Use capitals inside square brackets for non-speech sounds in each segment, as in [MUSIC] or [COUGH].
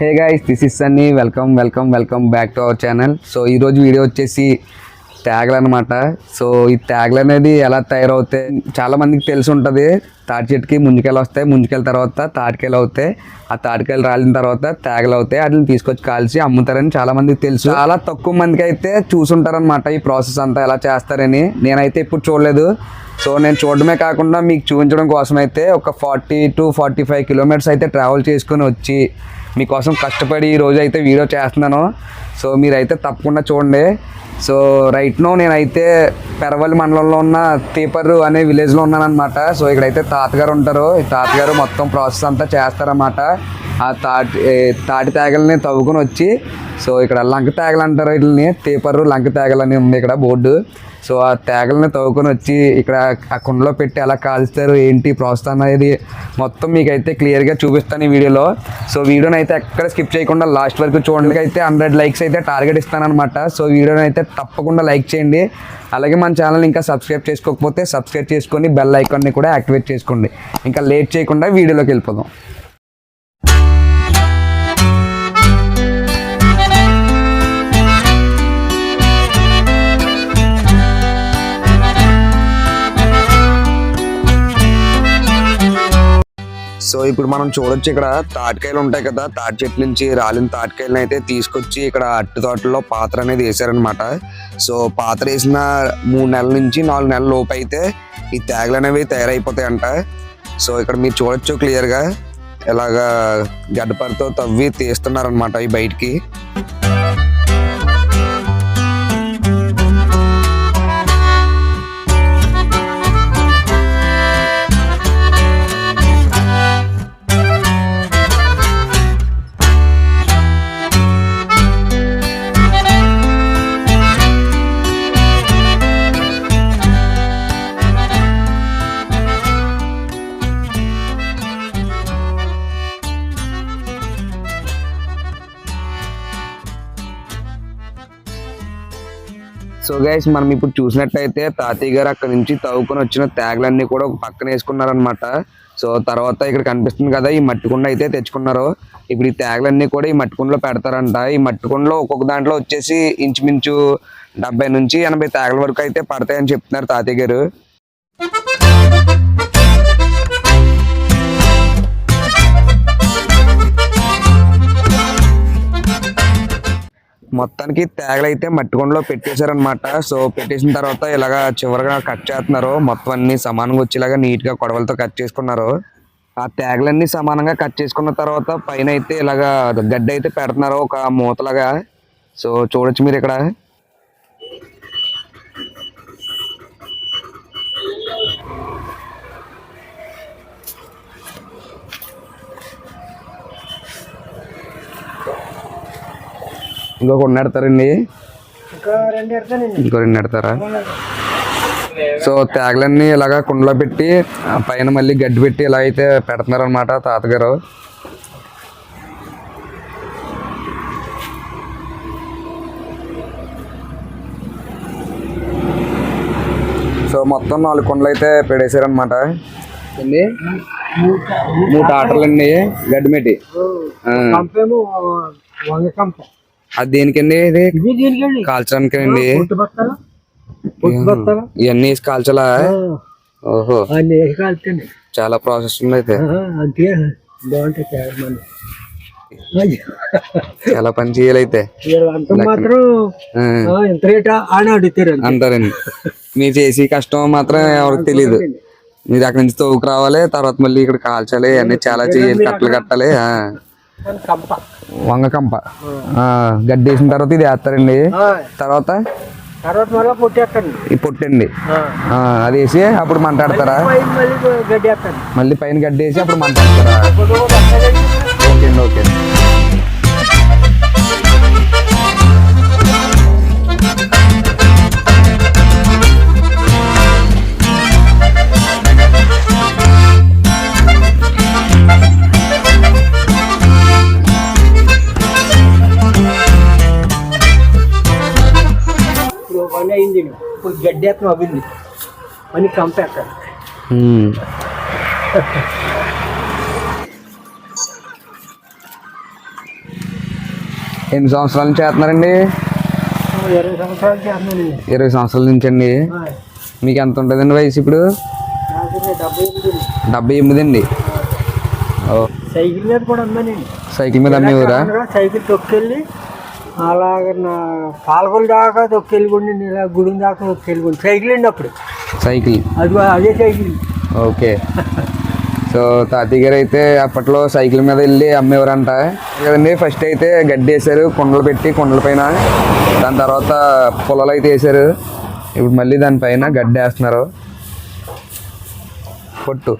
Hey guys this is Sunny welcome welcome welcome back to our channel so ఈరోజు video వచ్చేసి ట్యాగ్లు అనమాట so ఈ ట్యాగ్లు అనేది ఎలా తయారవుతాయి? చాలా మందికి తెలిసి ఉంటుంది. తాటి చెట్టుకి ముంజకాయలు వస్తాయి. ముంజకాయల తర్వాత తాటికాయలు అవుతాయి. ఆ తాటికాయలు రాలిన తర్వాత ట్యాగ్లు అవుతాయి. వాటిని తీసుకొచ్చి కాల్చి అమ్ముతారని చాలామందికి తెలుసు. చాలా తక్కువ మందికి అయితే చూసుంటారనమాట ఈ ప్రాసెస్ అంతా ఎలా చేస్తారని. నేనైతే ఇప్పుడు చూడలేదు. సో నేను చూడడమే కాకుండా మీకు చూపించడం కోసం అయితే ఒక forty to forty five kilometres అయితే ట్రావెల్ చేసుకొని వచ్చి మీకోసం కష్టపడి ఈ రోజు అయితే వీడియో చేస్తున్నాను. సో మీరైతే తప్పకుండా చూడండి. సో రైట్నో నేనైతే పెరవల్లి మండలంలో ఉన్న తీపర్రు అనే విలేజ్లో ఉన్నానన్నమాట. సో ఇక్కడైతే తాతగారు ఉంటారు. తాతగారు మొత్తం ప్రాసెస్ అంతా చేస్తారన్నమాట. ఆ తాటి తాటి తేగల్ని తవ్వుకొని వచ్చి సో ఇక్కడ లంక తేగలు అంటారు వీటిని తీపర్రు లంక తేగలు అని ఉంది ఇక్కడ బోర్డు. సో ఆ తేగల్ని తవ్వుకొని వచ్చి ఇక్కడ ఆ కుండలో పెట్టి ఎలా కాల్స్తారు ఏంటి ప్రాసెస్ అనేది మొత్తం మీకైతే క్లియర్గా చూపిస్తాను ఈ వీడియోలో. సో వీడియోని అయితే ఎక్కడ స్కిప్ చేయకుండా లాస్ట్ వరకు చూడండి. అయితే హండ్రెడ్ లైక్స్ అయితే టార్గెట్ ఇస్తానమాట సో వీడియోని అయితే తప్పకుండా లైక్ చేయండి. అలాగే మన ఛానల్ ఇంకా సబ్స్క్రైబ్ చేసుకోకపోతే సబ్స్క్రైబ్ చేసుకొని బెల్ ఐకాన్ని కూడా యాక్టివేట్ చేసుకోండి. ఇంకా లేట్ చేయకుండా వీడియోలోకి వెళ్ళిపోదాం. సో ఇప్పుడు మనం చూడొచ్చు ఇక్కడ తాటికాయలు ఉంటాయి కదా. తాటి చెట్ల నుంచి రాలిన తాటికాయలను అయితే తీసుకొచ్చి ఇక్కడ అట్టు తోటలో పాత్ర అనేది వేసారనమాట సో పాత్ర వేసిన మూడు నెలల నుంచి నాలుగు నెలల లోపు అయితే ఈ తేగలు అనేవి తయారైపోతాయంట. సో ఇక్కడ మీరు చూడొచ్చు క్లియర్గా ఎలాగా గడ్డపరితో తవ్వి తీస్తున్నారనమాట ఈ బయటికి. గైస్ మనం ఇప్పుడు చూసినట్టయితే తాతయ్య గారు అక్కడ నుంచి తవ్వుకొని వచ్చిన తేగలన్నీ కూడా ఒక పక్కన వేసుకున్నారనమాట సో తర్వాత ఇక్కడ కనిపిస్తుంది కదా ఈ మట్టి కుండ అయితే తెచ్చుకున్నారు. ఇప్పుడు ఈ తేగలన్నీ కూడా ఈ మట్టి కుండలో పెడతారంట. ఈ మట్టి కుండలో ఒక్కొక్క దాంట్లో వచ్చేసి ఇంచుమించు డెబ్బై నుంచి ఎనభై తేగల వరకు అయితే పడతాయని చెప్తున్నారు తాతయ్య గారు. మొత్తానికి తేగలైతే మట్టి కుండలో పెట్టేశారనమాట సో పెట్టేసిన తర్వాత ఇలాగా చివరిగా కట్ చేస్తున్నారు. మొత్తం అన్ని సమానంగా వచ్చేలాగా నీట్గా కొడవలతో కట్ చేసుకున్నారు. ఆ తేగలన్నీ సమానంగా కట్ చేసుకున్న తర్వాత పైన అయితే ఇలాగ గడ్డి అయితే పెడుతున్నారు. ఒక మూతలాగా. సో చూడొచ్చు మీరు ఇక్కడ ఇంకా రెండు ఎడతానండి ఇంకో రెండు పెడతారా సో తేగలన్నీ ఇలాగా కుండలో పెట్టి పైన మళ్ళీ గడ్డి పెట్టి ఇలా అయితే పెడుతున్నారు అనమాట తాతగారు. సో మొత్తం నాలుగు కుండలు అయితే పెడేశారనమాట అండి మూడు ఆటలండి గడ్డి అది దేనికండి ఇది? పుట్టు బస్తాలు? ఇవన్నీ వేసి కాల్చాలా? ఓహో. చాలా ప్రాసెస్ ఉంది అయితే చాలా పని చేయాలి అయితే వీళ్ళు అంత మాత్రం ఆ, ఆ, ఎంత రేటా? అని అడుగుతారు అంతే. అంటారండి మీరు చేసి కష్టం మాత్రం ఎవరికి తెలియదు మీరు అక్కడి నుంచి తోవుకు రావాలి తర్వాత మళ్ళీ ఇక్కడ కాల్చాలి అన్ని చాలా చేయాలి కట్టలు కట్టాలి కానీ కంప గడ్డి వేసిన తర్వాత ఇది వేస్తారండి. తర్వాత? మళ్ళీ పొట్టండి. అది వేసి అప్పుడు మంట పెడతారా పైన మళ్ళీ పైన గడ్డి వేసి అప్పుడు మంట పెడతారా ఇప్పుడు బస్తాలు ఓకే అండి ఓకే ఇప్పుడు గడ్డి వేస్తాం అవ్వింది అని ఉమ్. ఎన్ని సంవత్సరాల నుంచి చేస్తున్నారండి? ఇరవై సంవత్సరాలు చేస్తున్నాను ఇరవై సంవత్సరాల నుంచి అండి మీకు ఎంత ఉంటుందండి వయసు ఇప్పుడు? డెబ్బై ఎనిమిది అండి. సైకిల్ మీద కూడా ఉందానండి. సైకిల్ మీద అమ్మేవారా? సైకిల్ తొక్కెళ్ళి అలాగ నా పాలకొల దాకా తొక్కెళ్ళి ఇలా గుడి దాకా తొక్కెళ్ళి సైకిల్ అండి అప్పుడు. సైకిల్? అది అదే సైకిల్. ఓకే. సో తాతయ్య గారు అయితే అప్పట్లో సైకిల్ మీద వెళ్ళి అమ్మేవారంట. కదండి ఫస్ట్ అయితే గడ్డి వేసారు కుండలు పెట్టి కుండల పైన. దాని తర్వాత పొలాలు అయితే వేసారు ఇప్పుడు మళ్ళీ దానిపైన గడ్డి వేస్తున్నారు. పొట్టు?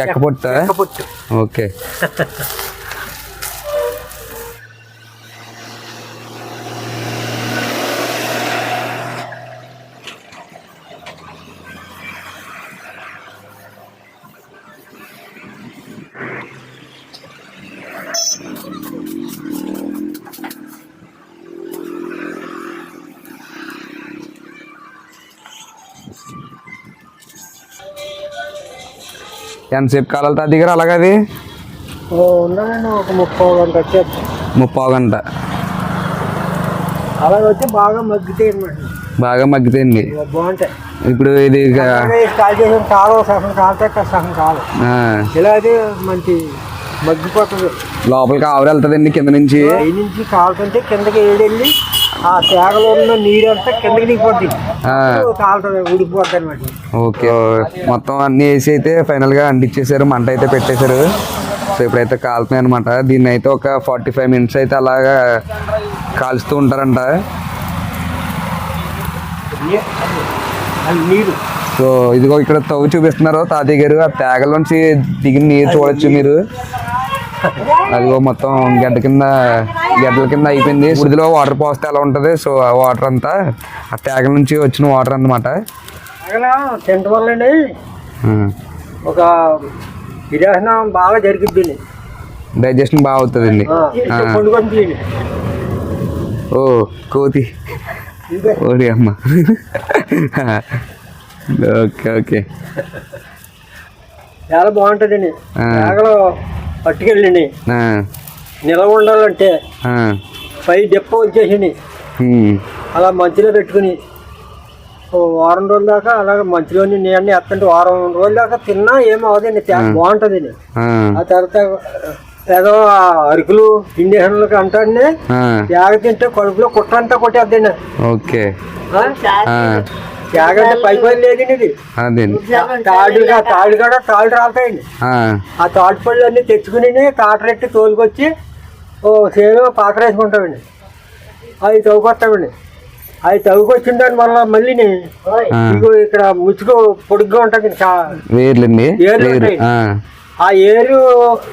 చెక్క పొట్టు. ఓకే. [LAUGHS] ఎంతసేపు కాలాలి తాతయ్య గారు అలాగది? ఓ, ఉన్నానండి ఒక ముప్పై గంట ముప్పావు గంట. అలాగ వచ్చి బాగా మగ్గుతాయి అనమాట బాగా మగ్గిపోయింది బాగుంటాయి. ఇప్పుడు ఇది కాల్ చేసిన కాలం సగం కాలం. ఇలా అయితే మంచి మగ్గిపోతుంది. లోపలికి ఆవిరి వెళ్తుందండి కింద నుంచి. నుంచి కాలుతుంటే కిందకి ఏడెళ్ళి ఆ తేగలో ఉన్న నీరు అంతా కిందకి దిగిపోద్ది. కాలుతుంది ఉడికిపోద్ది అనమాట ఓకే మొత్తం అన్ని వేసి అయితే ఫైనల్గా అంటించేసారు మంట అయితే పెట్టేశారు. సో ఇప్పుడైతే కాలుతున్నాయి అనమాట దీన్ని అయితే ఒక ఫార్టీ ఫైవ్ మినిట్స్ అయితే అలాగా కాల్చుతూ ఉంటారంట. నీరు. సో ఇదిగో ఇక్కడ తవ్వు చూపిస్తున్నారు తాతయ్య గారు ఆ తేగలోంచి దిగిన నీరు చూడొచ్చు మీరు. అదిగో మొత్తం గడ్డ కింద గడ్డల కింద అయిపోయింది. బుడిదిలో వాటర్ పోస్తే ఎలా ఉంటుంది? సో ఆ వాటర్ అంతా ఆ తేగల నుంచి వచ్చిన వాటర్ అలా వల్లండి. ఒక విరేచనం బాగా జరిగిద్ది డైజెషన్ బాగా అవుతుందండి. ఓ కోతి. ఓడి అమ్మ. Okay okay. చాలా బాగుంటుందండి. పట్టుకెళ్ళండి నిలవ ఉండాలంటే పై దెప్ప వచ్చేసింది. అలా మంచులో పెట్టుకుని ఓ వారం రోజుల దాకా అలాగ మంచులోని నీళ్ళని ఎత్తంటే వారం రోజుల దాకా తిన్నా ఏం అవదండి బాగుంటుందండి. ఆ, తర్వాత ఏదో అరుకులు ఇండియన్లకు అంటాడండి ఆ, త్యాగ తింటే కడుపులో కుట్ర అంతా కొట్టేద్దండి. ఓకే. అంటే పై పని లేదండి ఇది. అదేండి తాడుగా తాడు కూడా రాలుతాయండి ఆ, తాడు పళ్ళు అన్ని తెచ్చుకుని కాటరెట్టి తోలుకొచ్చి ఓ సేను వేసుకుంటామండి. అవి తవ్వుకొస్తామండి. అవి తవ్వుకొచ్చిన దాని వల్ల మళ్ళీ ఇగో ఇక్కడ ముచ్చుకు పొడుగ్గా ఉంటుంది. వేర్లండి. ఆ, ఏరు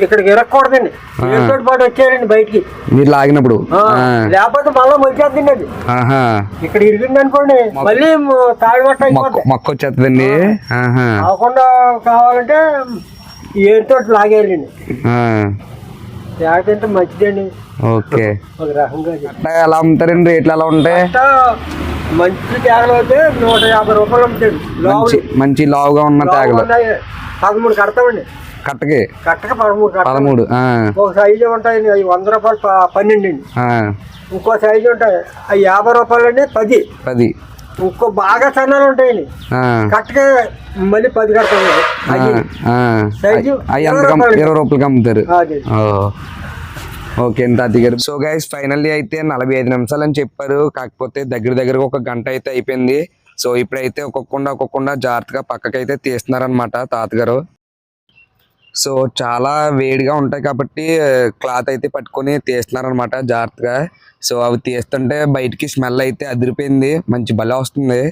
ఇక్కడికి ఇరక్కూడదండి ఏరుతో పాటు వచ్చేయండి బయటికి. మీరు లాగినప్పుడు. లేకపోతే మళ్ళీ మొలిచేద్దండి అది ఇక్కడ ఇరిగింది అనుకోండి మళ్ళీ తాడి పట్ట మొక్క వచ్చేస్తుందండి అవ్వకుండా కావాలంటే ఏరుతో లాగేయాలండి. లేకపోతే మంచిదండి. ఓకే. ఒక రకంగా ఎలా అమ్ముతారండి? రేట్లు ఎలా ఉంటాయి మంచి తేగలు అయితే నూట యాభై రూపాయలు అమ్ముతాడు మంచి లావుగా ఉన్న తేగలు. పదమూడు కడతామండి. కట్టకి. కట్టక పదమూడు పదమూడు ఒక సైజు ఉంటాయండి అవి వంద రూపాయలు పన్నెండు అండి. ఇంకో సైజు ఉంటాయి అవి యాభై రూపాయలు అండి పది. పది. ఇంకో బాగా సన్నాలు ఉంటాయండి. ఆ, కట్టక మళ్ళీ పది ఆ. సైజు ఇరవై రూపాయలు. రూపాయలకి అమ్ముతారు. ఓకే తాతి గారు. సో గైస్ ఫైనల్లీ అయితే నలభై ఐదు నిమిషాలు అని చెప్పారు. కాకపోతే దగ్గర దగ్గర ఒక గంట అయితే అయిపోయింది. సో ఇప్పుడైతే ఒక్కొక్కకుండా ఒక్కొక్కకుండా జాగ్రత్తగా పక్కకైతే తీస్తున్నారనమాట తాతగారు. సో చాలా వేడిగా ఉంటాయి కాబట్టి క్లాత్ అయితే పట్టుకొని తీస్తున్నారనమాట జాగ్రత్తగా. సో అవి తీస్తుంటే బయటికి స్మెల్ అయితే అదిరిపోయింది. మంచి బలం వస్తుంది.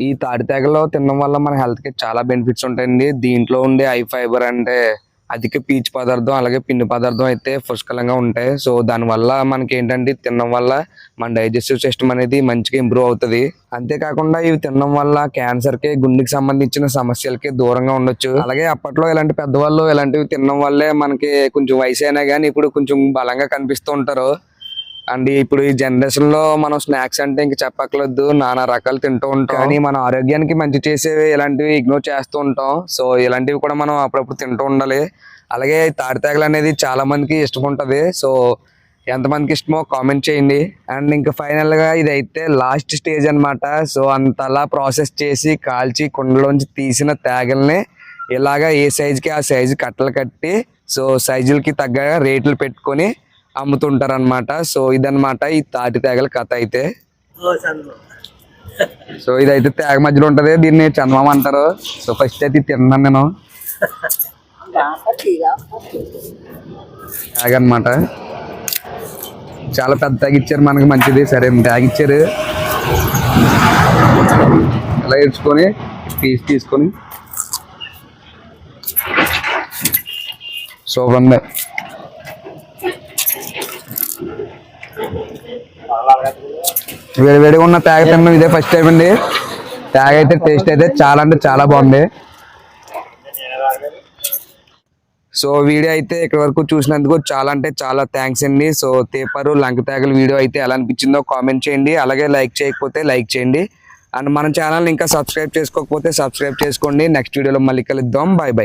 ఈ తాడి తెగలో తినడం వల్ల మన హెల్త్కి చాలా బెనిఫిట్స్ ఉంటాయండి. దీంట్లో ఉండే ఐ ఫైబర్ అంటే అధిక పీచు పదార్థం అలాగే పిండి పదార్థం అయితే పుష్కలంగా ఉంటాయి. సో దానివల్ల మనకి ఏంటంటే తినడం వల్ల మన డైజెస్టివ్ సిస్టమ్ అనేది మంచిగా ఇంప్రూవ్ అవుతుంది. అంతేకాకుండా ఇవి తినడం వల్ల క్యాన్సర్కి గుండెకి సంబంధించిన సమస్యలకి దూరంగా ఉండొచ్చు. అలాగే అప్పట్లో ఇలాంటి పెద్దవాళ్ళు ఇలాంటివి తినడం వల్లే మనకి కొంచెం వయసు అయినా కానీ ఇప్పుడు కొంచెం బలంగా కనిపిస్తూ ఉంటారు. అండ్ ఇప్పుడు ఈ జనరేషన్లో మనం స్నాక్స్ అంటే ఇంక చెప్పక్కలేదు నానా రకాలు తింటూ ఉంటాం. కానీ మన ఆరోగ్యానికి మంచి చేసేవి ఇలాంటివి ఇగ్నోర్ చేస్తూ ఉంటాం. సో ఇలాంటివి కూడా మనం అప్పుడప్పుడు తింటూ ఉండాలి. అలాగే తాడితేగలు అనేది చాలా మందికి ఇష్టం ఉంటుంది సో ఎంతమందికి ఇష్టమో కామెంట్ చేయండి. అండ్ ఇంకా ఫైనల్గా ఇదైతే లాస్ట్ స్టేజ్ అనమాట సో అంతలా ప్రాసెస్ చేసి కాల్చి కుండలోంచి తీసిన తేగల్ని ఇలాగా ఏ సైజుకి ఆ సైజు కట్టలు కట్టి సో సైజులకి తగ్గ రేట్లు పెట్టుకొని అమ్ముతుంటారు అనమాట సో ఇదన్నమాట ఈ తాటి తేగల కథ అయితే. సో ఇదైతే తేగ మధ్యలో ఉంటది. దీన్ని చందమామ అంటారు. సో ఫస్ట్ అయితే తిన్నాను నేను. తేగ అనమాట చాలా పెద్ద తేగ ఇచ్చారు మనకి మంచిది. సరే తేగ ఇచ్చారు. ఇలా ఇడ్చుకొని పీస్ తీసుకొని. సూపర్ ఉంది. వేడి వేడిగా ఉన్న తేగ తినడం ఇదే ఫస్ట్ టైం అండి. తేగ అయితే టేస్ట్ అయితే చాలా అంటే చాలా బాగుంది. సో వీడియో అయితే ఇక్కడ వరకు చూసినందుకు చాలా అంటే చాలా థ్యాంక్స్ అండి. సో తేపరు లంక తేగల వీడియో అయితే ఎలా అనిపించిందో కామెంట్ చేయండి. అలాగే లైక్ చేయకపోతే లైక్ చేయండి. అండ్ మన ఛానల్ ఇంకా సబ్స్క్రైబ్ చేసుకోకపోతే సబ్స్క్రైబ్ చేసుకోండి. నెక్స్ట్ వీడియోలో మళ్ళీ కలుద్దాం. Bye bye